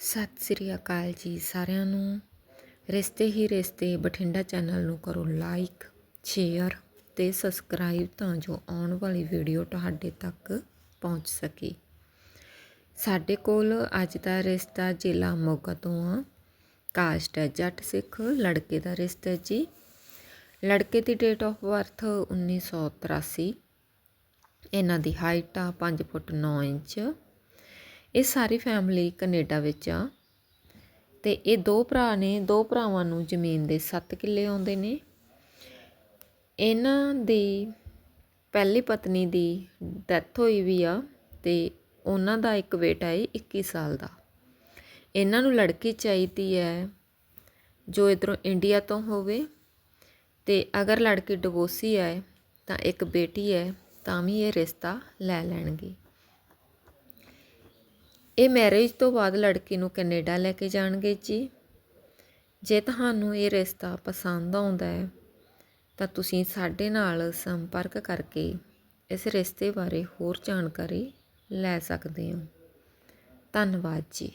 ਸਤਿ ਸ੍ਰੀ ਅਕਾਲ ਜੀ ਸਾਰਿਆਂ ਨੂੰ। ਰਿਸ਼ਤੇ ਹੀ ਰਿਸ਼ਤੇ, ਬਠਿੰਡਾ ਚੈਨਲ ਨੂੰ ਕਰੋ ਲਾਈਕ, ਸ਼ੇਅਰ ਤੇ ਸਬਸਕ੍ਰਾਈਬ ਤਾਂ ਜੋ ਆਉਣ ਵਾਲੀ ਵੀਡੀਓ ਤੁਹਾਡੇ ਤੱਕ ਪਹੁੰਚ ਸਕੇ। ਸਾਡੇ ਕੋਲ ਅੱਜ ਦਾ ਰਿਸ਼ਤਾ ਜ਼ਿਲ੍ਹਾ ਮੋਗਾ ਤੋਂ ਆ। ਕਾਸਟ ਹੈ ਜੱਟ ਸਿੱਖ, ਲੜਕੇ ਦਾ ਰਿਸ਼ਤਾ ਜੀ। ਲੜਕੇ ਦੀ ਡੇਟ ਆਫ ਬਰਥ 1983 ਇਹਨਾਂ ਦੀ ਹਾਈਟ ਆ 5 ਫੁੱਟ 9 ਇੰਚ। ਇਹ ਸਾਰੀ ਫੈਮਿਲੀ ਕਨੇਡਾ ਵਿੱਚ ਆ। ਅਤੇ ਇਹ ਦੋ ਭਰਾ ਨੇ, ਦੋ ਭਰਾਵਾਂ ਨੂੰ ਜ਼ਮੀਨ ਦੇ ਸੱਤ ਕਿੱਲੇ ਆਉਂਦੇ ਨੇ। ਇਹਨਾਂ ਦੀ ਪਹਿਲੀ ਪਤਨੀ ਦੀ ਡੈਥ ਹੋਈ ਵੀ ਆ ਅਤੇ ਉਹਨਾਂ ਦਾ ਇੱਕ ਬੇਟਾ ਹੈ 21 ਸਾਲ ਦਾ। ਇਹਨਾਂ ਨੂੰ ਲੜਕੀ ਚਾਹੀਦੀ ਹੈ ਜੋ ਇਧਰੋਂ ਇੰਡੀਆ ਤੋਂ ਹੋਵੇ ਤੇ ਅਗਰ ਲੜਕੀ ਡਿਵੋਰਸੀ ਹੈ ਤਾਂ ਇੱਕ ਬੇਟੀ ਹੈ ਤਾਂ ਵੀ ਇਹ ਰਿਸ਼ਤਾ ਲੈ ਲੈਣਗੇ। ਇਹ ਮੈਰਿਜ ਤੋਂ ਬਾਅਦ ਲੜਕੀ ਨੂੰ ਕੈਨੇਡਾ ਲੈ ਕੇ ਜਾਣਗੇ ਜੀ। ਜੇ ਤੁਹਾਨੂੰ ਇਹ ਰਿਸ਼ਤਾ ਪਸੰਦ ਆਉਂਦਾ ਹੈ, ਤਾਂ ਤੁਸੀਂ ਸਾਡੇ ਨਾਲ ਸੰਪਰਕ ਕਰਕੇ ਇਸ ਰਿਸ਼ਤੇ ਬਾਰੇ ਹੋਰ ਜਾਣਕਾਰੀ ਲੈ ਸਕਦੇ ਹੋ। ਧੰਨਵਾਦ ਜੀ।